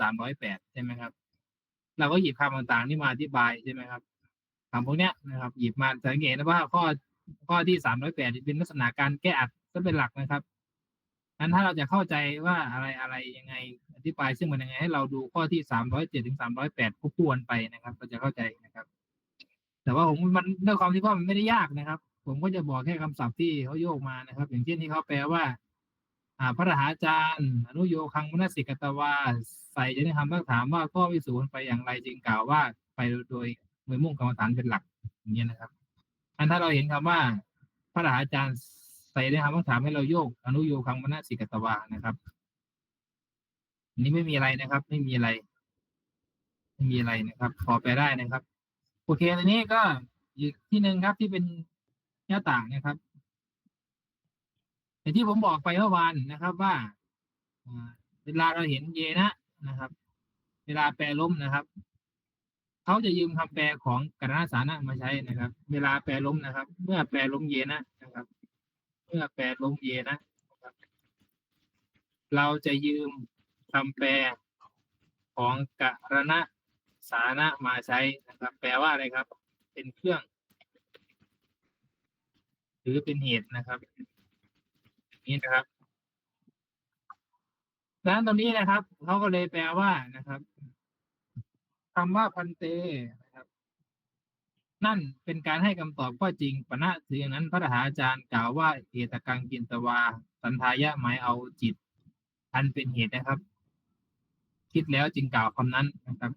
สามร้อยแปดใช่ไหมครับ เราก็หยิบคำต่างๆนี่มาอธิบายใช่ไหมครับคำพวกเนี้ยนะครับ หยิบมาสังเกตนะว่าข้อข้อที่สามร้อยแปดเป็นลักษณะการแก้อัดก็เป็นหลักนะครับงั้นถ้าเราจะเข้าใจว่าอะไรอะไรยังไงอธิบายซึ่งมันยังไงให้เราดูข้อที่สามร้อยเจ็ดถึงสามร้อยแปดควรไปนะครับเราจะเข้าใจนะครับ แต่ว่าผมมันด้วยความที่ว่ามันไม่ได้ยากนะครับ ผมก็จะบอกแค่คำศัพท์ที่เขาโยกมานะครับ อย่างเช่นที่เขาแปลว่า อ่าพระทหาจารย์ อนุโยคังมนสิกตวา ใส่จะได้คำตั้งถามว่าข้อวิสูจน์ไปอย่างไรจึงกล่าวว่าไปโดยโดยมุ่งกรรมฐานเป็นหลักอย่างเงี้ยนะครับอันถ้าเราเห็นคำว่า พระทหาจารย์ใส่ได้คำตั้งถามให้เราโยก อนุโยคังมนสิกตวานะครับนี้ไม่มีอะไรนะครับ ไม่มีอะไร ไม่มีอะไรนะครับ พอไปได้นะครับ โอเคทีนี้ก็อีกที่หนึ่งครับที่เป็นหน้าต่างนะครับอย่างที่ผมบอกไปเมื่อวานนะครับว่าเวลาเราเห็นเยนะ นะครับ เวลาแปลล้มนะครับเขาจะยืมคำแปลของกรณสานะมาใช้นะครับ เวลาแปลล้มนะครับ เมื่อแปลล้มเยนะนะครับ เมื่อแปลล้มเยนะเราจะยืมคำแปลของกรณสานะมาใช้นะครับ แปลว่าอะไรครับ เป็นเครื่อง หรือเป็นเหตุนะครับ นี่นะครับ ดังนั้นตรงนี้นะครับเขาก็เลยแปลว่านะครับคำว่าพันเตนะครับ นั่นเป็นการให้คำตอบก็จริงปณะถึงอย่างนั้นพระทหารอาจารย์กล่าวว่าเอตกังกินตวา สันทายะหมายเอาจิต อันเป็นเหตุนะครับ คิดแล้วจึงกล่าวคำนั้นนะครับ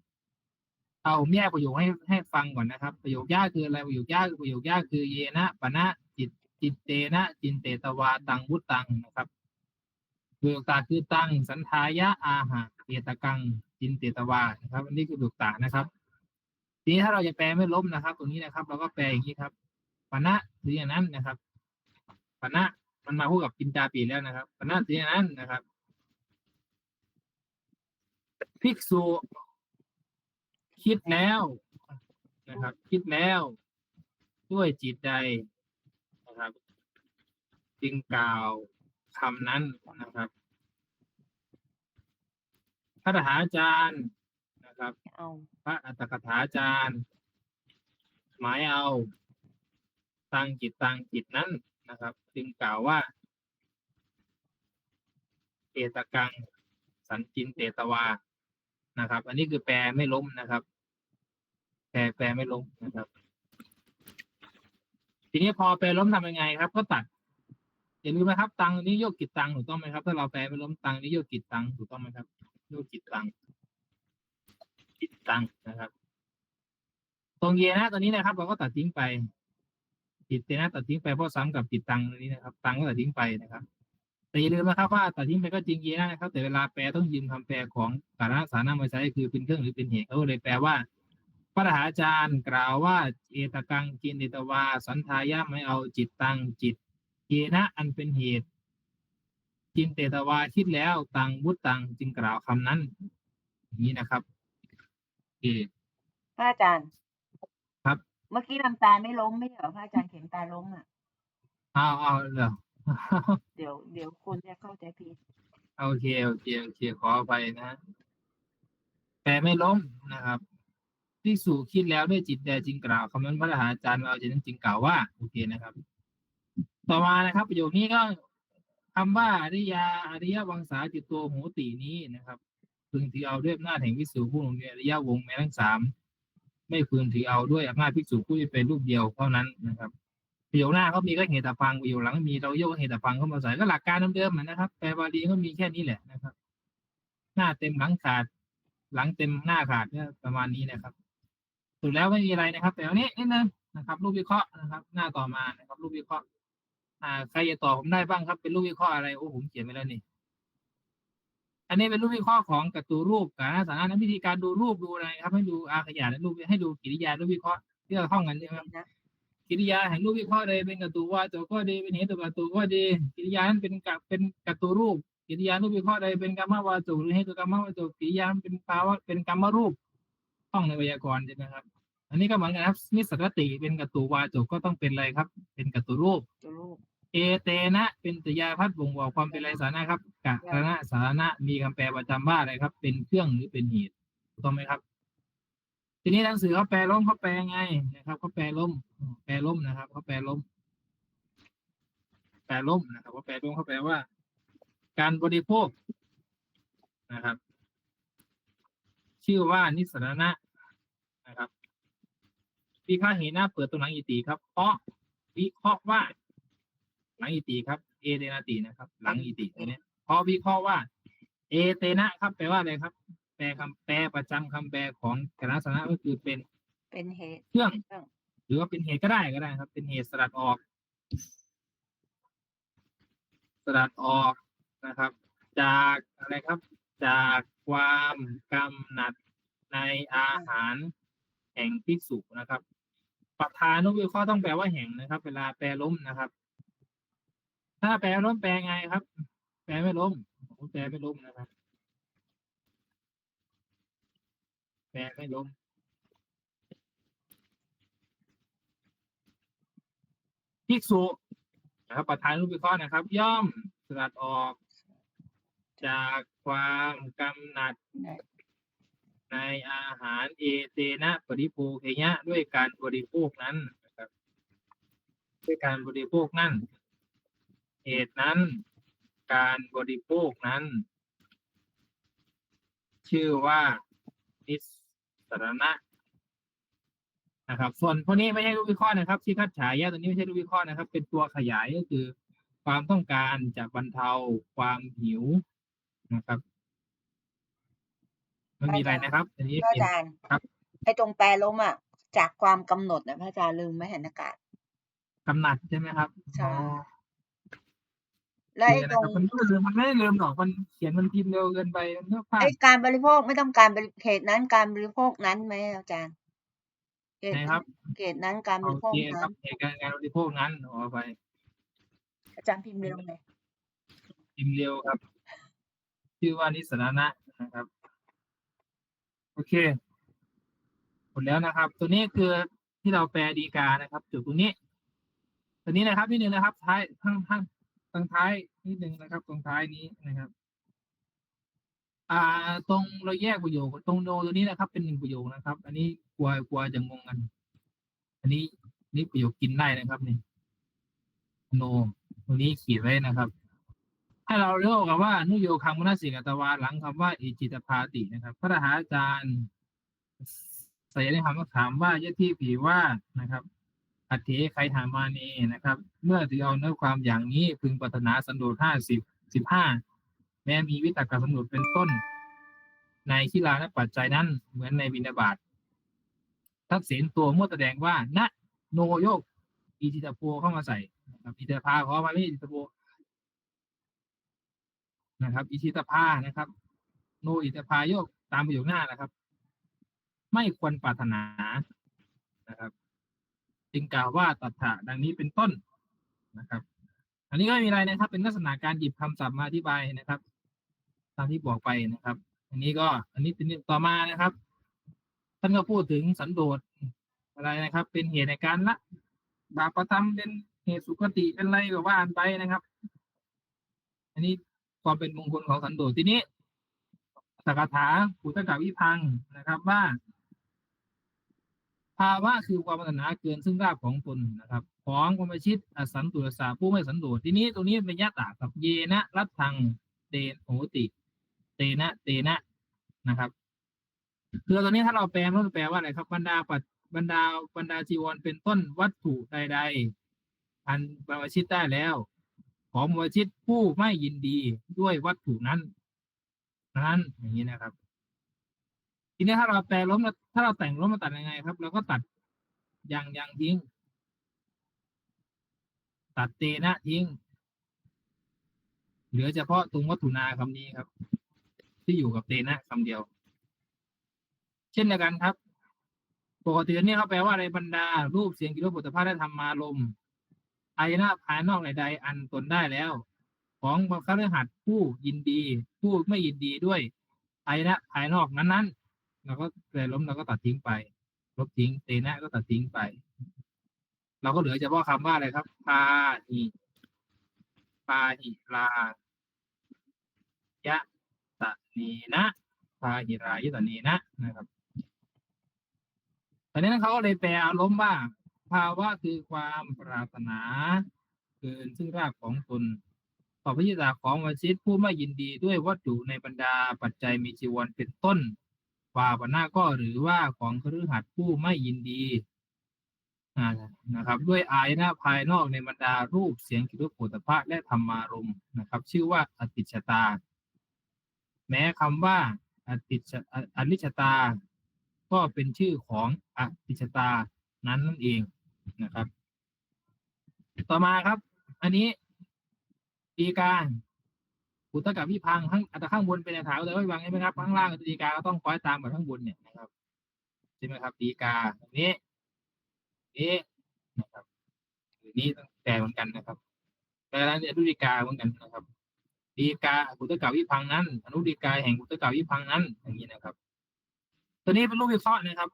เอาผมแยกประโยคให้ให้ฟังก่อนนะครับ ประโยคยากคืออะไรประโยคยากคือประโยคยากคือเยนะปณะจิตจิตเตนะจินเตตวาตังวุตังนะครับ ประโยคตาคือตั้งสันทายะอาหะเอตะกังจินเตตวานะครับ อันนี้คือประโยคตานะครับ ทีนี้ถ้าเราจะแปลไม่ล้มนะครับ ตรงนี้นะครับ เราก็แปลอย่างนี้ครับปณะคืออย่างนั้นนะครับปณะมันมาคู่กับกินจาปีแล้วนะครับปณะคืออย่างนั้นนะครับ ภิกษุคิดแล้วนะครับ คิดแล้วด้วยจิตใดนะครับ จึงกล่าว คำนั้นนะครับพระทหารอาจารย์นะครับเอาพระอัตถกถาจารย์ หมายเอาตั้งจิตตั้งจิตนั้นนะครับ จึงกล่าวว่าเอตกัง สันจินเตตวานะครับ อันนี้คือแปลไม่ล้มนะครับ แปลแปลไม่ล้มนะครับ ทีนี้พอแปลล้มทำยังไงครับ ก็ตัด อย่าลืมนะครับ ตังนี้โยกกิจตังถูกต้องไหมครับ ถ้าเราแปลไม่ล้มตังนี้โยกกิจตังถูกต้องไหมครับ โยกกิจตังกิจตังนะครับ ตรงเยนะตัวนี้นะครับ เราก็ตัดทิ้งไปจิตเตนะตัดทิ้งไปเพราะซ้ำกับจิตตังตัวนี้นะครับ ตังก็ตัดทิ้งไปนะครับแต่อย่าลืมนะครับว่าตัดทิ้งไปก็จริงเยนะนะครับ แต่เวลาแปลต้องยืมคำแปลของสาระสานามาใช้คือเป็นเครื่องหรือเป็นเหตุเขาก็เลยแปลว่าพระทหารอาจารย์กล่าวว่า เอตกังกินเดตวา สันทายะไม่เอาจิตตังจิต เยนะอันเป็นเหตุจินเตตวาคิดแล้วตังวุตตังจึงกล่าวคำนั้นอย่างนี้นะครับโอเคพระอาจารย์ ครับ เมื่อกี้ทำตาไม่ล้มไม่ใช่เหรอพระอาจารย์เขียนตาล้มอะเอาเอาเหรอเดี๋ยวเดี๋ยวคนจะเข้าใจผิดโอเคโอเคโอเคขออภัยนะฮะแต่ไม่ล้มนะครับที่สู่คิดแล้วด้วยจิตแดจริงกล่าวคำนั้นพระทหารอาจารย์เอาจิตนั้นจริงกล่าวว่า โอเคนะครับ ต่อมานะครับ ประโยคนี้ก็คำว่าอริยาอริยวังสาจิตตัวโหตินี้นะครับ พึงถือเอาด้วยอำนาจแห่งวิสุผู้หนุนอริยวงแม้ทั้งสามไม่พึงถือเอาด้วยอำนาจภิกษุผู้ที่เป็นรูปเดียวเท่านั้นนะครับประโยคหน้าเขามีก็เหตุตฟังประโยคหลังมีเราโยกเหตุตฟังเข้ามาใส่ก็หลักการเดิมๆนะครับ แปลบาลีก็มีแค่นี้แหละนะครับ หน้าเต็มหลังขาด หลังเต็มหน้าขาดเนี่ยประมาณนี้นะครับสุดแล้วไม่มีอะไรนะครับ แต่วันนี้นิดนึงนะครับ รูปวิเคราะห์นะครับ หน้าต่อมานะครับ รูปวิเคราะห์ อ่าใครจะตอบผมได้บ้างครับ เป็นรูปวิเคราะห์อะไรโอ้ผมเขียนไปแล้วนี่ อันนี้เป็นรูปวิเคราะห์ของกัตตูรูปการสาระนั้นวิธีการดูรูปดูอะไรครับ ให้ดูอาขยานและรูปให้ดูกิริยารูปวิเคราะห์ที่เราท่องกันใช่ไหมครับนะกิริยาแห่งรูปวิเคราะห์ใดเป็นกัตตูว่าตัวก็ดีเป็นเหตุกัตตูก็ดี กิริยานั้นเป็นกับเป็นกัตตูรูป กิริยารูปวิเคราะห์ใดเป็นกรรมวาตุหรือเหตุกรรมวาตุกิริยานั้นเป็นภาวะเป็นกรรมรูปท่องในไวยากรณ์ใช่ไหมครับอันนี้ก็เหมือนกันครับนิสสตติเป็นกัตตูวาตุก็ต้องเป็นอะไรครับ เป็นกัตตูรูปตัวลูก เอเตนะ เป็นกริยาพัดบ่งบอกความเป็นไรสานะครับกะรณะสาระมีคำแปลประจำว่าอะไรครับ เป็นเครื่องหรือเป็นเหตุถูกต้องไหมครับ ทีนี้หนังสือเขาแปลล้มเขาแปลไงนะครับเขาแปลล้มแปลล้มนะครับเขาแปลล้มแปลล้มนะครับเขาแปลล้มเขาแปลว่า การบริโภคนะครับ ชื่อว่านิสรณะนะครับวิคาเหนะเปิดตัวหนังอิติครับเพราะวิเคราะห์ว่า หลังอิติครับ เอเตนาตินะครับ หลังอิติตัวเนี้ยเพราะวิเคราะห์ว่า เอเตนะครับ แปลว่าอะไรครับ แปลคำแปลประจำคำแปลของคณะสนะก็คือเป็น เป็นเหตุเครื่องเครื่อง หรือว่าเป็นเหตุก็ได้ก็ได้ครับ เป็นเหตุสลัดออก สลัดออกนะครับ จากอะไรครับ จากความกำหนัดในอาหารแห่งภิกษุนะครับประธานุวิเคราะห์ต้องแปลว่าแห่งนะครับ เวลาแปลล้มนะครับ ถ้าแปลล้มแปลไงครับ แปลไม่ล้มผมแปลไม่ล้มนะครับ แปลไม่ล้มภิกษุนะครับประธานรูปวิเคราะห์นะครับ ย่อมสลัดออก จากความกำหนัดในอาหารเอเตนะปริโภเคยะด้วยการบริโภคนั้นนะครับ ด้วยการบริโภคนั้น เหตุนั้น การบริโภคนั้น ชื่อว่านิสสรณะนะครับ ส่วนพวกนี้ไม่ใช่รูปวิเคราะห์นะครับที่คัดฉายะตัวนี้ไม่ใช่รูปวิเคราะห์นะครับ เป็นตัวขยายก็คือ ความต้องการจะบรรเทาความหิวนะครับไม่มีอะไรนะครับ อันนี้พระเป็นอาจารย์ครับไอ้ตรงแปลล้มอะ จากความกำหนดนะพระอาจารย์ลืมไม่เห็นอากาศกำหนัดใช่ไหมครับใช่อ๋อ และไอ้คือตอะไรรงครับมันไม่ลืมมันไม่ได้ลืมหรอกมันเขียนมันพิมพ์เร็วเกินไปมันก็พลาดไอ้การบริโภคไม่ต้องการบริเหตุนั้นการบริโภคนั้นไหมอาจารย์เหตุนะครับเหตุนั้นการบโอริโภคเคคนั้รันบเหตุการณ์การบริโภคนั้นเอาไป อาจารย์พิมพ์เร็วเลยพิมพ์เร็วครับ ชื่อว่านิสรณะนะครับ โอเคหมดแล้วนะครับ ตัวนี้คือที่เราแปลดีกานะครับ จุดตรงนี้ ตัวนี้นะครับนิดนึงนะครับท้ายข้างข้าง ตรงท้ายนิดนึงนะครับ ตรงท้ายนี้นะครับ อ่า ตรงเราแยกประโยคตรงโนตัวนี้นะครับ เป็นหนึ่งประโยคนะครับ อันนี้กลัวกลัวจะงงกัน อันนี้นี่ประโยคกินได้นะครับนี่โนตรงนี้ขีดไว้นะครับให้เราเรียกกันว่า นุโยคังมนสิกตวาหลังคำว่าอิจิตพาตินะครับ พระทหารอาจารย์ใส่ในคำถามว่ายะที่ผีว่านะครับ อัตเถใครถามมานีนะครับ เมื่อถือเอาเนื้อความอย่างนี้พึงปรารถนาสันโดษห้าสิบสิบห้าแม้มีวิตกสันโดษเป็นต้น ในขีลานปัจจัยนั้นเหมือนในบินาบาตทักษิณตัวเมั่วแสดงว่าณโนโยกอิจิตโพเข้ามาใส่นะครับอิจิตภาขอมาไม่อิจิตโพนะครับ อิชิตภานะครับ โนอิตภาโยกตามประโยคหน้านะครับ ไม่ควรปรารถนานะครับ จึงกล่าวว่าตัทธะดังนี้เป็นต้นนะครับ อันนี้ก็ไม่มีอะไรนะครับ เป็นลักษณะการหยิบคำศัพท์มาอธิบายนะครับ ตามที่บอกไปนะครับ อันนี้ก็อันนี้เป็นต่อมานะครับ ท่านก็พูดถึงสันโดษอะไรนะครับ เป็นเหตุในการละบาปประทำเป็นเหตุสุขติเป็นอะไรก็ว่ากันไปนะครับ อันนี้ความเป็นมงคลของสันโดษทีนี้สักถาปุตตกวิพังนะครับว่า ภาวะคือความปรารถนาเกินซึ่งราบของตนนะครับ ของความประชิตอสันตุรสาผู้ไม่สันโดษทีนี้ตรงนี้เป็นยะตากับเยนะรัตทังเตนโหติ เตนะ เตนะนะครับคือตอนนี้ถ้าเราแปลมันจะแปลว่าอะไรครับบรรดาปัจบรรดาบรรดาจีวรเป็นต้นวัตถุใด ๆ อันประชิตได้แล้ว ของวชิตผู้ไม่ยินดีด้วยวัตถุนั้นนั้นอย่างนี้นะครับ ทีนี้ถ้าเราแปลล้มถ้าเราแต่งล้มมาตัดยังไงครับเราก็ตัดอย่างอย่างทิ้ง ตัดเตนะทิ้ง เหลือเฉพาะตรงวัตถุนาคำนี้ครับ ที่อยู่กับเตนะคำเดียว เช่นเดียวกันครับ ปกติเนี่ยเขาแปลว่าอะไรบรรดา รูปเสียงกิริยาปุถะภาพได้ทำมาลมอายนะภายนอกใดๆอันตนได้แล้ว ของพระฤหัสผู้ยินดี ผู้ไม่ยินดีด้วยอายนะภายนอกนั้นๆ เราก็แต่ล้มเราก็ตัดทิ้งไป ลบทิ้งเตนะก็ตัดทิ้งไป เราก็เหลือเฉพาะคำว่าอะไรครับพาอีปาหิรายะตะนีนะปาหิรายะตะนีนะนะครับตอนนี้เขาก็เลยแปลอารมณ์ว่า ภาวะคือความปรารถนา เกินซึ่งรากของตนต่อพระยิตาของวชิตผู้ไม่ยินดีด้วยวัตถุในบรรดาปัจจัยมีจีวรเป็นต้น วาปนาก็หรือว่าของคฤหัสถ์ผู้ไม่ยินดีนะครับ ด้วยอายนะภายนอกในบรรดารูปเสียงกิริยาโผฏฐะและธรรมารมณ์นะครับ ชื่อว่าอติชตา แม้คำว่าอติชออนิชตา ก็เป็นชื่อของอติชตานั้นนั่นเองนะครับ ต่อมาครับ อันนี้ตีการ อุตกะวิพังข้างอัตข้างบนเป็นอัฐาอุตกะวิพังใช่ไหมครับข้างล่างตีกาก็ต้องคอยตามกับข้างบนเนี่ยนะครับใช่ไหมครับตีกาอันนี้นี้นะครับอันนี้ต้องแปลเหมือนกันนะครับแต่ละเนี่ยรุดีกาเหมือนกันนะครับตีกาอุตกะวิพังนั้น อนุดีกาแห่งอุตกะวิพังนั้น อย่างนี้นะครับ ตัวนี้เป็นรูปวิเคราะห์นะครับ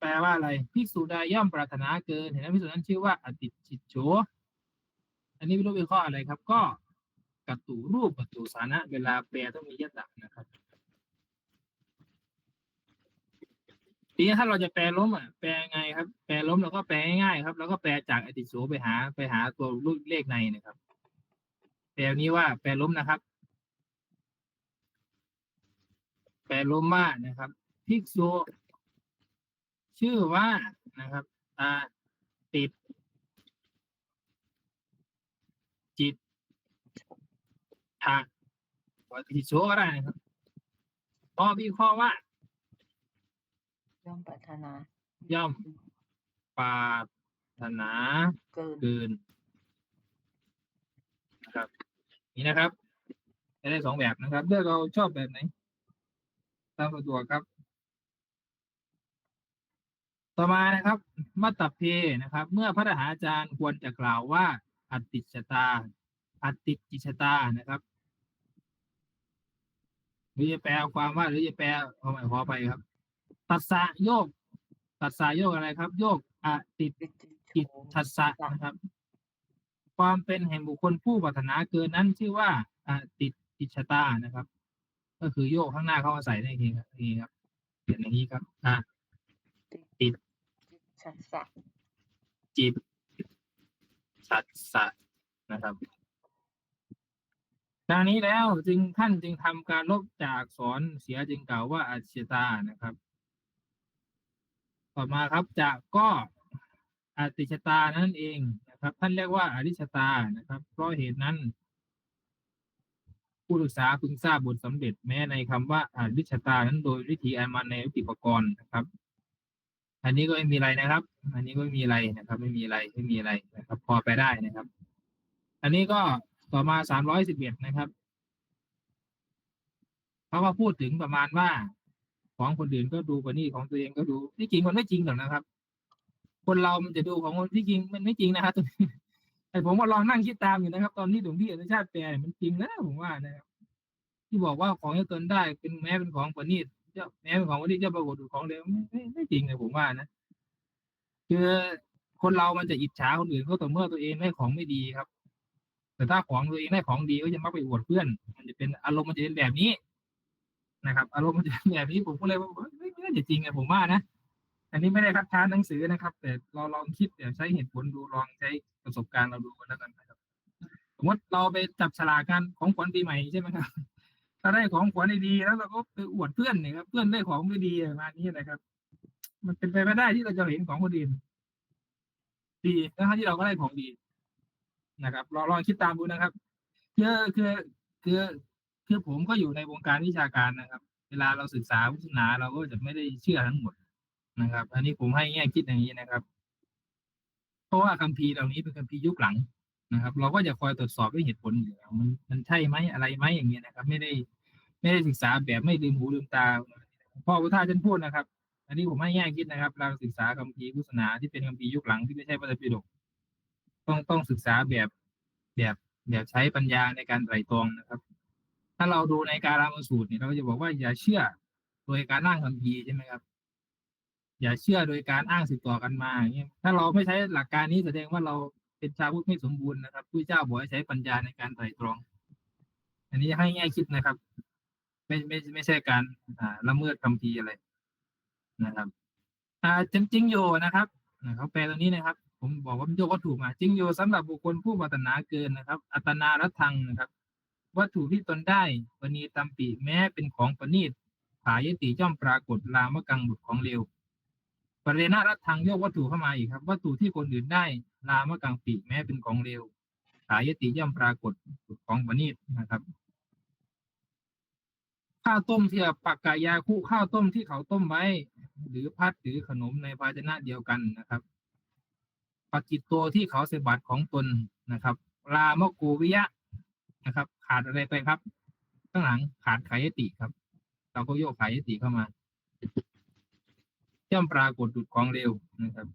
แปลว่าอะไรภิกษุใดย่อมปรารถนาเกินเห็นไหมภิกษุนั้นชื่อว่าอติจิตโฉอันนี้เป็นรูปวิเคราะห์อะไรครับ ก็ กัตตุรูปกัตตุสานะ เวลาแปลต้องมียตะนะครับทีนี้ถ้าเราจะแปลล้มอะแปลไงครับ แปลล้มเราก็แปลง่ายๆครับ แล้วก็แปลจากอติโสไปหา ไปหาตัวรูปเลขในนะครับ แปลนี้ว่าแปลล้มนะครับ แปลล้มว่านะครับภิกษุชื่อว่านะครับอาติดจิต วัติโชก็ได้นะครับพอวิเคราะห์ว่า ย่อมปรารถนา ย่อมปรารถนาเกินเกินนะครับ นี่นะครับจะได้สองแบบนะครับเลือกเราชอบแบบไหนตามสะดวกครับ ต่อมานะครับมัตตเพนะครับ เมื่อพระทหารอาจารย์ควรจะกล่าวว่า อัตติชตา อัตติจิชตานะครับ หรือจะแปลความว่าหรือจะแปลเอาใหม่ขอไปครับ ตัสสะโยก ตัสสะโยกอะไรครับ โยกอติปิติจิตโฉทัสสะนะครับ ความเป็นแห่งบุคคลผู้ปรารถนาเกินนั้นชื่อว่าอติจิชตานะครับ ก็คือโยกข้างหน้าเข้ามาใส่ได้เองครับนี่ครับเขียนอย่างนี้ครับอะติดสัสสะจิตสัสสะนะครับ ดังนี้แล้วจึงท่านจึงทำการลบจากสอนเสียจึงกล่าวว่าอาชิตานะครับ ต่อมาครับจากก็อติชตานั่นเองนะครับ ท่านเรียกว่าอริชตานะครับ เพราะเหตุนั้น ผู้ศึกษาพึงทราบบทสำเร็จแม้ในคำว่าอริชตานั้นโดยวิธีอันมาในวิธีปกรณ์นะครับ อันนี้ก็ไม่มีอะไรนะครับ อันนี้ก็ไม่มีอะไรนะครับ ไม่มีอะไรไม่มีอะไรนะครับ พอไปได้นะครับ อันนี้ก็ ต่อมาสามร้อยสิบเอ็ดนะครับเขาก็พูดถึงประมาณว่า ของคนอื่นก็ดูกว่านี่ของตัวเองก็ดูที่จริงมันไม่จริงหรอกนะครับ คนเรามันจะดูของคนที่จริงมันไม่จริงนะครับแต่ผมก็ลองนั่งคิดตามอยู่นะครับ ตอนนี้หลวงพี่อนุชาติแปลมันจริงนะผมว่านะครับ ที่บอกว่าของจะตนได้เป็นแม้เป็นของประณีตเจ้าแม้เป็นของประณีตเจ้าปรากฏอยู่ของเดียวไม่ไม่ไม่จริงเลยผมว่านะคือคนเรามันจะอิจฉาคนอื่นก็ต่อเมื่อตัวเองได้ของไม่ดีครับ แต่ถ้าของตัวเองได้ของดีก็จะมักไปอวดเพื่อน มันจะเป็นอารมณ์มันจะเป็นแบบนี้นะครับ อารมณ์มันจะเป็นแบบนี้ผมก็เลยว่าไม่ไม่น่าจะจริงอะผมว่านะอันนี้ไม่ได้คัดค้านหนังสือนะครับ แต่เราลองคิดเดี๋ยวใช้เหตุผลดูลองใช้ประสบการณ์เราดูแล้วกันนะครับสมมติเราไปจับฉลากกันของขวัญปีใหม่ใช่ไหมครับถ้าได้ของขวัญดีแล้วเราก็ไปอวดเพื่อนเนี่ยครับเพื่อนได้ของไม่ดีประมาณนี้นะครับ มันเป็นไปไม่ได้ที่เราจะเห็นของคนอื่นดีทั้งที่เราก็ได้ของดี นะครับลองลองคิดตามดูนะครับคือคือคือคือผมก็อยู่ในวงการวิชาการนะครับ เวลาเราศึกษาพุทธศาสนาเราก็จะไม่ได้เชื่อทั้งหมดนะครับ อันนี้ผมให้แง่คิดอย่างนี้นะครับ เพราะว่าคัมภีร์เหล่านี้เป็นคัมภีร์ยุคหลังนะครับ เราก็จะคอยตรวจสอบด้วยเหตุผลอยู่แล้วมันมันใช่ไหมอะไรไหมอย่างเงี้ยนะครับ ไม่ได้ไม่ได้ศึกษาแบบไม่ลืมหูลืมตาพ่อพุทธาท่านพูดนะครับ อันนี้ผมให้แง่คิดนะครับ เราศึกษาคัมภีร์พุทธศาสนาที่เป็นคัมภีร์ยุคหลังที่ไม่ใช่พระไตรปิฎก ต้องต้องศึกษาแบบแบบแบบใช้ปัญญาในการไตร่ตรองนะครับ ถ้าเราดูในการามสูตรเนี่ยเราก็จะบอกว่าอย่าเชื่อโดยการนั่งคัมภีใช่ไหมครับ อย่าเชื่อโดยการอ้างสืบต่อกันมาอย่างเงี้ยถ้าเราไม่ใช้หลักการนี้แสดงว่าเราเป็นชาวพุทธไม่สมบูรณ์นะครับผู้เจ้าบอกให้ใช้ปัญญาในการไตร่ตรอง อันนี้ให้ง่ายคิดนะครับ ไม่ไม่ไม่ใช่การอ่าละเมิดคำพีอะไรนะครับ อ่าจริงจริงอยู่นะครับเขาแปลตรงนี้นะครับ ผมบอกว่ามันยกวัตถุมาจริงอยู่สำหรับบุคคลผู้ปรารถนาเกินนะครับ อัตนารัทังนะครับ วัตถุที่ตนได้ปณีตามปีแม้เป็นของประณีตผายติย่อมปรากฏลามกังบุตรของเร็วปริณรัทังยกวัตถุเข้ามาอีกครับ วัตถุที่คนอื่นได้ลามกังปีแม้เป็นของเร็วผายติย่อมปรากฏบุตรของประณีตนะครับข้าวต้มที่ปักกายาคู่ข้าวต้มที่เขาต้มไว้ หรือพัดหรือขนมในภาชนะเดียวกันนะครับ ปกิจตัวที่เขาเสบัติของตนนะครับลามโกวิยะนะครับ ขาดอะไรไปครับ ข้างหลังขาดขายติครับ เราก็โยกขายติเข้ามาย่อมปรากฏดุดของเร็วนะครับ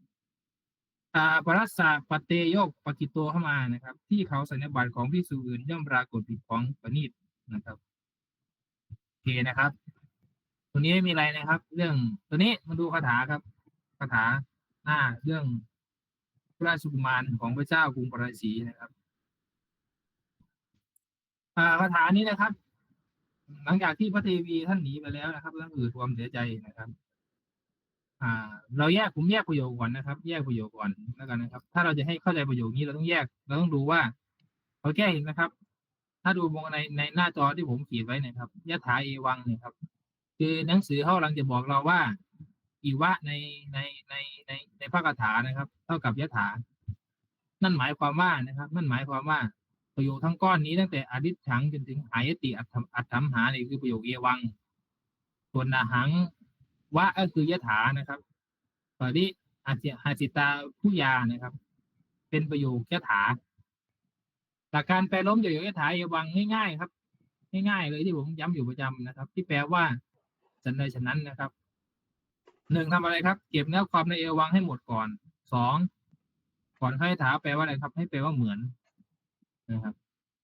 อาปรัสสะปฏิเตโยกปกิจตัวเข้ามานะครับ ที่เขาสัญญบัติของพิสูจอื่น ย่อมปรากฏดุดของปณีตนะครับโอเคนะครับตัวนี้ไม่มีอะไรนะครับ เรื่องตัวนี้มาดูคาถาครับคาถาหน้าเรื่อง ราชกุมารของพระเจ้ากรุงปราสีนะครับอาคาถานี้นะครับ หลังจากที่พระเทวีท่านหนีไปแล้วนะครับท่านอืดความเสียใจนะครับ อ่า เราแยกผมแยกประโยคก่อนนะครับ แยกประโยคก่อนแล้วกันนะครับ ถ้าเราจะให้เข้าใจประโยคนี้เราต้องแยก เราต้องดูว่าเราแก้เห็นนะครับ ถ้าดูมองในในหน้าจอที่ผมขีดไว้นะครับยะถาเอวังเนี่ยครับ คือหนังสือเขากำลังจะบอกเราว่า อีวะในในในในในพระคาถานะครับ เท่ากับยะถา นั่นหมายความว่านะครับ นั่นหมายความว่าประโยคทั้งก้อนนี้ตั้งแต่อดิษถังจนถึงหายติอัตถอัตถมหานี่คือประโยคเอวัง ส่วนอาหังวะก็คือยะถานะครับตอนนี้อาจิหาสิตาผู้ยานะครับ เป็นประโยคยะถาหลักการแปลล้มประโยคยะถาเอวังง่ายๆครับ ง่ายๆเลยที่ผมย้ำอยู่ประจำนะครับ ที่แปลว่าฉันใดฉะนั้นนะครับ หนึ่งทำอะไรครับ เก็บเนื้อความในเอวังให้หมดก่อนสองก่อนให้ถาแปลว่าอะไรครับ ให้แปลว่าเหมือนนะครับ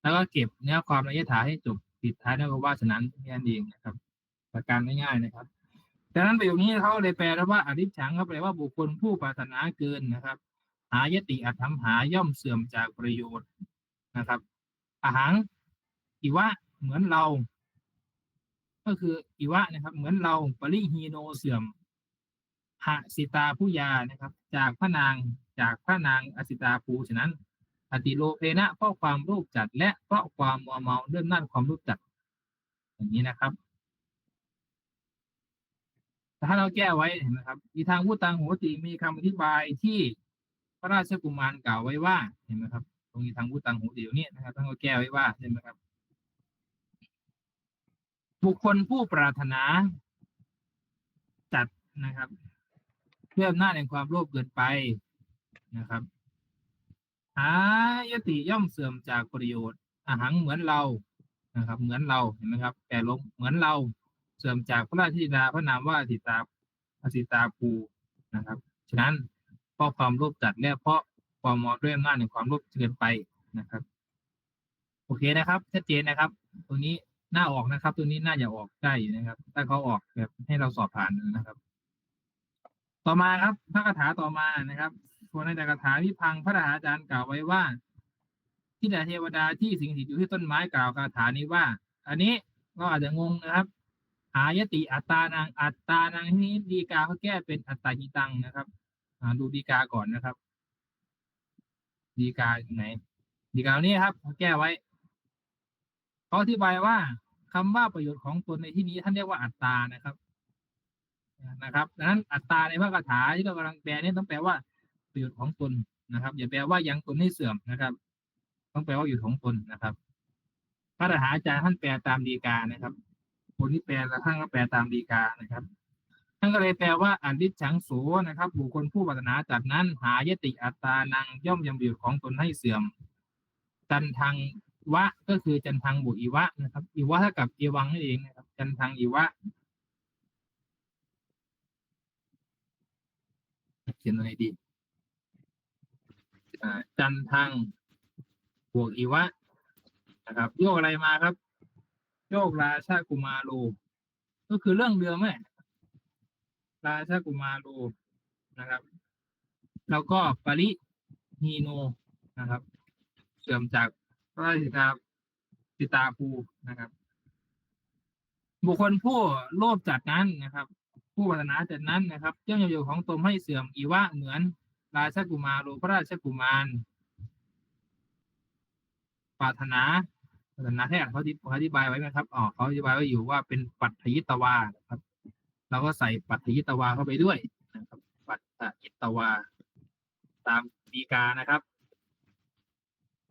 แล้วก็เก็บเนื้อความในยถาให้จบปิดท้ายด้วยคำว่าฉะนั้นแค่นั้นเองนะครับหลักการง่ายๆนะครับดังนั้นประโยคนี้เขาเลยแปลว่าอริฉังเขาแปลว่าบุคคลผู้ปรารถนาเกินนะครับ หายติอัตถมหาย่อมเสื่อมจากประโยชน์นะครับอาหังอีวะเหมือนเรา ก็คืออีวะนะครับ เหมือนเราปริฮีโนเสื่อม หะสิตาผู้ยานะครับ จากพระนางจากพระนางอสิตาภูฉะนั้น อติโลเพนะเพราะความรูปจัดและเพราะความมัวเมาเรื่องนั่นความรูปจัด อย่างนี้นะครับ ถ้าเราแก้ไว้เห็นไหมครับอีทางผู้ตังโหติมีคำอธิบายที่พระราชกุมารกล่าวไว้ว่าเห็นไหมครับ ตรงนี้ทางผู้ตังโหติตรงนี้นะครับท่านก็แก้ไว้ว่าเห็นไหมครับ บุคคลผู้ปรารถนาจัดนะครับ พื่ออำนาจแห่งความโลภเกินไปนะครับ หายติย่อมเสื่อมจากประโยชน์อาหังเหมือนเรานะครับ เหมือนเราเห็นไหมครับแปลลงเหมือนเราเสื่อมจากพระราชธิดาพระนามว่าอสิตาอสิตาภูนะครับ ฉะนั้นเพราะความโลภจัดและเพราะความมอด้วยอำนาจแห่งความโลภเกินไปนะครับ โอเคนะครับชัดเจนนะครับ ตัวนี้น่าออกนะครับ ตัวนี้น่าจะออกได้อยู่นะครับ ถ้าเขาออกแบบให้เราสอบผ่านนะครับ ต่อมาครับพระคาถาต่อมานะครับส่วนในแต่คาถาวิพังพระราชาจารย์กล่าวไว้ว่าที่แต่เทวดาที่สิงสถิตอยู่ที่ต้นไม้กล่าวคาถานี้ว่า อันนี้ก็อาจจะงงนะครับ หายติอัตตานางอัตตานางที่นี้ดีกาเขาแก้เป็นอัตตาหิตังนะครับดูดีกาก่อนนะครับ ดีกาไหน ดีกานี้ครับเขาแก้ไว้เขาอธิบายว่าคำว่าประโยชน์ของตนในที่นี้ท่านเรียกว่าอัตตานะครับ นะครับดังนั้นอัตตาในพระคาถาที่เรากำลังแปลนี่ต้องแปลว่าประโยชน์ของตนนะครับ อย่าแปลว่ายังตนให้เสื่อมนะครับ ต้องแปลว่าอยู่ของตนนะครับ พระคาถาอาจารย์ท่านแปลตามดีกานะครับ คนที่แปลแล้วท่านก็แปลตามดีกานะครับท่านก็เลยแปลว่าอันดิฉังโสนะครับ บุคคลผู้ปรารถนาจากนั้น หายติอัตตานังย่อมยังประโยชน์ของตนให้เสื่อม จันทังวะก็คือจันทังบุอีวะนะครับอีวะเท่ากับเอวังนั่นเองนะครับ จันทังอีวะ เขียนอะไรดีจันทังบวกอีวะนะครับโยกอะไรมาครับ โยกราชากุมาโลก็คือเรื่องเดิมแม่ราชากุมาโลนะครับ แล้วก็ปริฮีโนนะครับ เสื่อมจากพระราชตาสิตาภูนะครับ บุคคลผู้โลภจัดนั้นนะครับ ผู้ปรารถนาจัดนั้นนะครับเจ้าอยู่ของตนให้เสื่อมอีวะเหมือนราชกุมารโรพระราชกุมารปรารถนาปรารถนาแท้เขาที่เขาอธิบายไว้ไหมครับอ๋อเขาอธิบายไว้อยู่ว่าเป็นปัตถยิตวาครับเราก็ใส่ปัตถยิตวาเข้าไปด้วยนะครับ ปัตถยิตวา ตามดีกานะครับ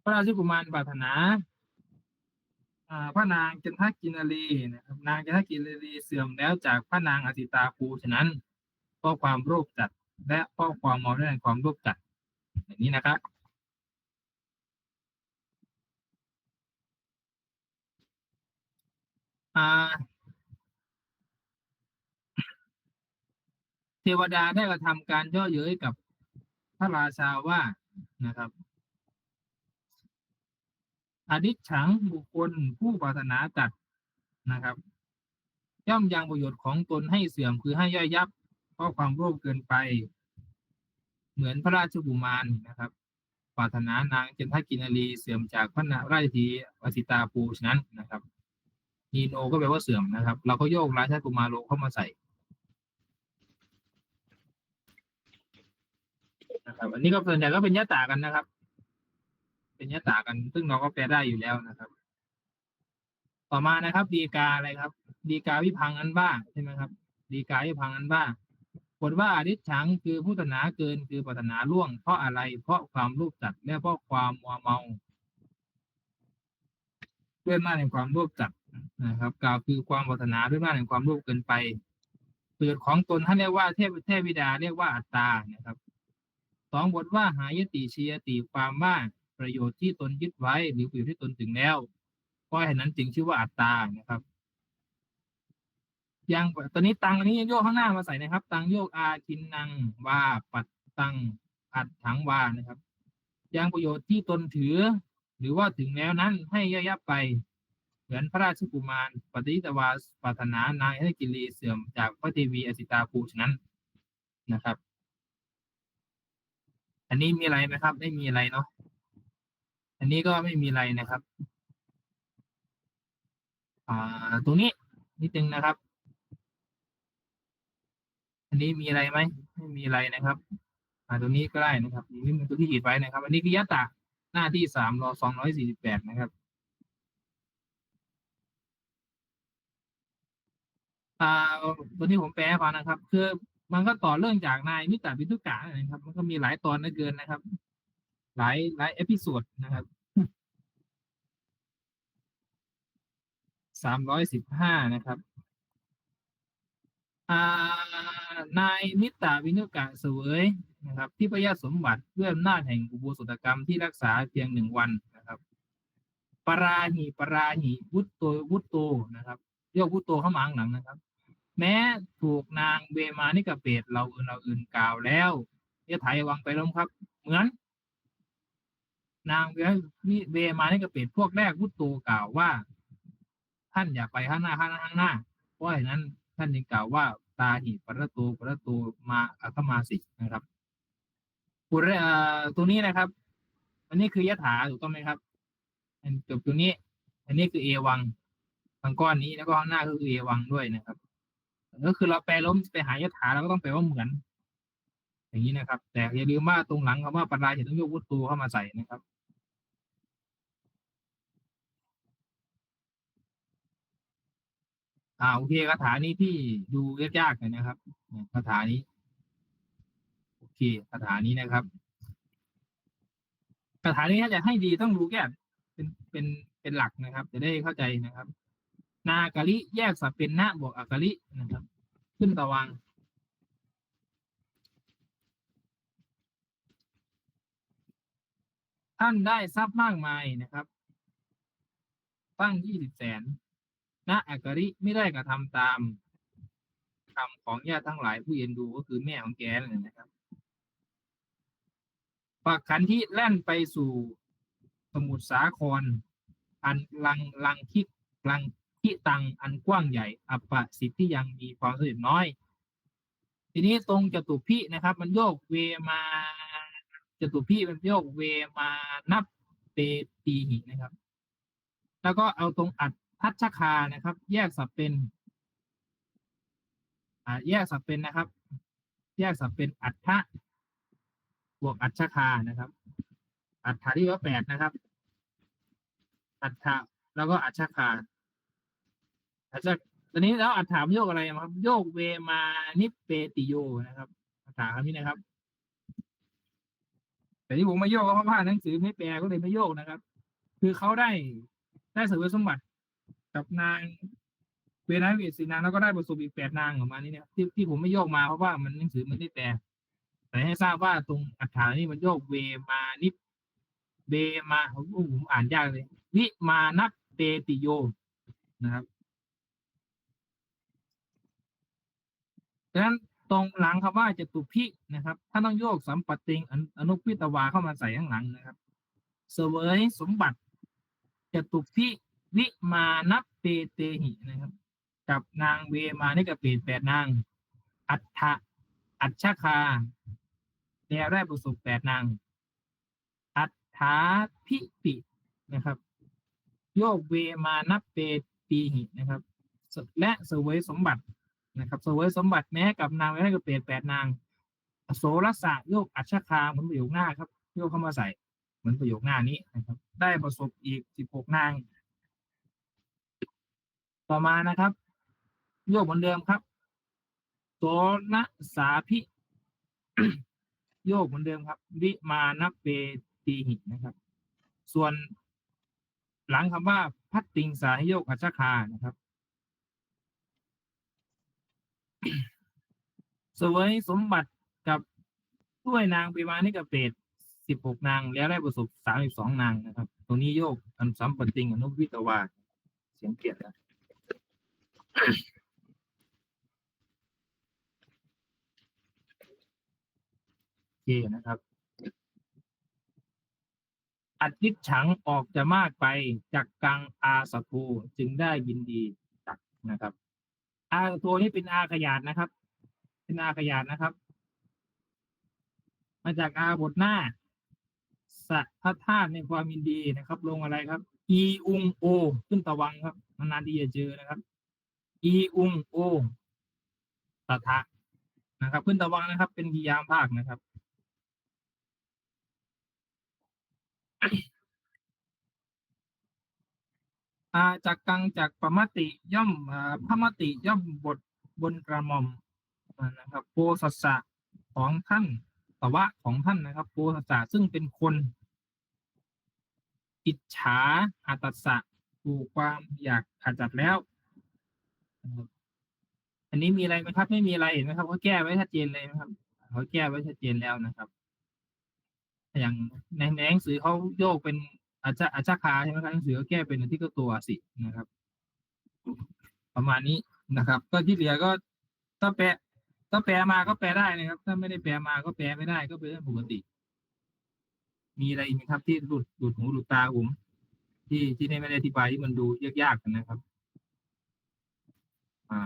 พระราชกุมารปรารถนา พระนางจันทกินรีนะครับนางจันทกินรีเสื่อมแล้วจากพระนางอสิตาภูฉะนั้นเพราะความโรคจัด และเพราะความเมาด้วยความโรคจัด อย่างนี้นะครับเทวดาได้กระทำการย่อเย้ยกับพระราชาว่านะครับ อดิษฉังบุคคลผู้ปรารถนาจัดนะครับ ย่อมยังประโยชน์ของตนให้เสื่อมคือให้ย่อยยับ เพราะความโลภเกินไป เหมือนพระราชกุมารนะครับปรารถนานางเจนทกินรีเสื่อมจากพระนาราชธีวสิตาภูฉะนั้นนะครับนีโนก็แปลว่าเสื่อมนะครับ เราก็โยกราชกุมารโลเข้ามาใส่นะครับ อันนี้ก็ส่วนใหญ่ก็เป็นยะตากันนะครับ เป็นยะตากัน ซึ่งเราก็แปลได้อยู่แล้วนะครับ ต่อมานะครับ ดีกาอะไรครับ ดีกาวิพังอันบ้าใช่ไหมครับ ดีกาวิพังอันบ้าบทว่าอดิษฉังคือผู้ตนาเกินคือปรารถนาล่วง เพราะอะไร เพราะความรูปจัดและเพราะความมัวเมาด้วยมากในความรูปจัดนะครับ กล่าวคือความปรารถนาด้วยมากในความรูปเกินไปประโยชนของตนท่านเรียกว่าเทพเทพวิดาเรียกว่าอัตตานะครับสองบทว่าหายติเชียติความว่า ประโยชน์ที่ตนยึดไว้ หรือประโยชน์ที่ตนถึงแล้วเพราะฉะนั้นจึงชื่อว่าอัตตานะครับยังตอนนี้ตังอันนี้โยกข้างหน้ามาใส่นะครับ ตังโยกอาคินนังวาปัดตังอัดถังวานะครับยังประโยชน์ที่ตนถือ หรือว่าถึงแล้วนั้นให้ย่อยยับไป เหมือนพระราชกุมารปฏิตวาปรารถนานายให้กิรีเสื่อมจากพระเทวีอสิตาภูฉะนั้นนะครับ อันนี้มีอะไรไหมครับ ไม่มีอะไรเนาะ อันนี้ก็ไม่มีอะไรนะครับ อ่า ตรงนี้นิดนึงนะครับ อันนี้มีอะไรไหมไม่มีอะไรนะครับ อ่าตรงนี้ก็ได้นะครับนี่มันตัวที่ขีดไว้นะครับ อันนี้คือยะตะหน้าที่สามรอสองร้อยสี่สิบแปดนะครับ อ่าตัวนี้ผมแปลให้ฟังนะครับ คือมันก็ต่อเรื่องจากนายมิตรพิทุกะนะครับ มันก็มีหลายตอนเหลือเกินนะครับ หลายหลายเอพิโซดนะครับสามร้อยสิบห้านะครับอ่านายนิตาวินุกะเสวยนะครับที่พระยาสมบัติด้วยอำนาจแห่งอุโบสถกรรมที่รักษาเพียงหนึ่งวันนะครับปราหิปราหิวุตโตวุตโตนะครับโยกวุตโตเข้ามาข้างหลังนะครับ แม้ถูกนางเวมานิกเปตเราอื่นเราอื่นกล่าวแล้วยะไถวังไปล้มครับ เหมือน นางเวเวมานิกเปตพวกแรกวุตโตกล่าวว่า ท่านอย่าไปข้างหน้าข้างหน้าข้างหน้า เพราะฉะนั้นท่านจึงกล่าวว่า ตาหิปรตูปรตูมาอัคมาสินะครับปุระเอ่อตัวนี้นะครับ อันนี้คือยะถาถูกต้องไหมครับอันจบตัวนี้ อันนี้คือเอวังทางก้อนนี้แล้วก็ข้างหน้าก็คือเอวังด้วยนะครับก็คือเราแปลล้มไปหายะถาเราก็ต้องแปลว่าเหมือน อย่างนี้นะครับ แต่อย่าลืมว่าตรงหลังคำว่าปราหิต้องยกวุตตูเข้ามาใส่นะครับ อ่าโอเคคาถานี้ที่ดูยากๆหน่อยนะครับคาถานี้โอเคคาถานี้นะครับคาถานี้ถ้าจะให้ดีต้องดูแก้เป็นเป็นเป็นหลักนะครับ จะได้เข้าใจนะครับ นากะลิแยกสับเป็นนะบวกอากะลินะครับ ขึ้นตะวังท่านได้ทรัพย์มากมายนะครับ ตั้งยี่สิบแสน ณอักริไม่ได้กระทำตามคำของญาติทั้งหลายผู้เอ็นดูก็คือแม่ของแกนั่นะนะครับปักขันที่แล่นไปสู่สมุทรสาคร อันลังลังคิกลังที่ตังอันกว้างใหญ่ อัปปะสิทธิยังมีความสำเร็จน้อย ทีนี้ตรงจตุพินะครับ มันโยกเวมาจตุพี่เป็นโยกเวมานับเปตีหินะครับ แล้วก็เอาตรงอัด ทัชคานะครับ แยกสับเป็น อ่า แยกสับเป็นนะครับ แยกสับเป็นอัฏฐะบวกอัชคานะครับ อัฏฐะที่ว่าแปดนะครับ อัฏฐะแล้วก็อัชคาอัชตอนนี้แล้วอัฏฐามโยกอะไรครับ โยกเวมานิเปติโยนะครับอัฏฐาคำนี้นะครับ แต่ที่ผมไม่โยกก็เพราะว่าหนังสือไม่แปลก็เลยไม่โยกนะครับ คือเขาได้ได้เสวยสมบัติ กับนางเวนาวิสีนางแล้วก็ได้ประสบอีกแปดนางออกมานี่เนี่ยที่ที่ผมไม่โยกมาเพราะว่ามันหนังสือมันไม่ได้แปลแต่ให้ทราบว่าตรงอัฐานี่มันโยกเวมานิเบมาโอ้ผมอ่านยากเลย วิมานับเปติโยนะครับดังนั้นตรงหลังคำว่าจตุพินะครับ ถ้าต้องโยกสัมปติงอนุอนุพิตวาเข้ามาใส่ข้างหลังนะครับ เสวยสมบัติจตุพิ วิมานับเปเตหินะครับ กับนางเวมานี่ก็เปลี่ยนแปดนาง อัฏฐะอัจฉคาแล้วได้ประสบแปดนาง อัฏฐาพิปินะครับ โยกเวมานับเปตีหินะครับ และเสวยสมบัตินะครับเสวยสมบัติแม้กับนางไม่ได้ก็เปลี่ยนแปดนาง โสรสะโยกอัจฉคาเหมือนประโยคหน้าครับโยกเข้ามาใส่เหมือนประโยคหน้านี้นะครับ ได้ประสบอีกสิบหกนาง ต่อมานะครับ โยกเหมือนเดิมครับโสนสาพิโยกเหมือนเดิมครับ วิมานัเปตีหินะครับ ส่วนหลังคำว่าพัดติงสาให้โยกอัจฉคานะครับสวยสมบัติกับด้วยนางปีมานี่กับเปรตสิบหกนาง แล้วได้ประสบสามสิบสองนางนะครับ ตรงนี้โยกอันสัมปติงอนุวิตวาเสียงเปลี่ยนแล้ว โอเคนะครับ อัดยิดฉังออกจะมากไปจากกังอาสภูจึงได้ยินดีจักนะครับ อาตัวนี้เป็นอาขยาดนะครับ เป็นอาขยาดนะครับ มาจากอาบทหน้าสัทธาธาตุในความยินดีนะครับ ลงอะไรครับ อีอุงโอ ขึ้นตะวังครับนานๆที่จะเจอนะครับ อีอุงโอตถะนะครับ ขึ้นตะวังนะครับ เป็นกิยามภาคนะครับ อาจากกังจากปมติย่อมอ่าพมติย่อมบทบนกระหม่อมอนะครับโพสัสสะของท่านตวะของท่านนะครับโพสัสสะซึ่งเป็นคนอิจฉาอาตัสสะถูกความอยากขจัดแล้ว อันนี้มีอะไรไหมครับ ไม่มีอะไรเห็นไหมครับเขาแก้ไว้ชัดเจนเลยนะครับเขาแก้ไว้ชัดเจนแล้วนะครับอย่างในในหนังสือเขาโยกเป็นอาจจะอาจจะคาใช่ไหมครับหนังสือเขาแก้เป็นที่ก็ตัวสินะครับ ประมาณนี้นะครับ ก็ที่เหลือก็ถ้าแปลถ้าแปลมาก็แปลได้นะครับ ถ้าไม่ได้แปลมาก็แปลไม่ได้ก็เป็นเรื่องปกติ มีอะไรอีกไหมครับที่หลุดหลุดหูหลุดตาผมที่ที่ไม่ได้อธิบายที่มันดูยากๆกันนะครับ อ่า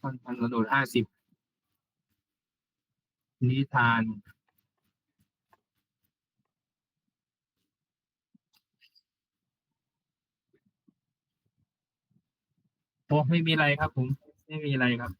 พันพันกระโดดห้าสิบนิทาน โอ้ไม่มีอะไรครับผม ไม่มีอะไรครับ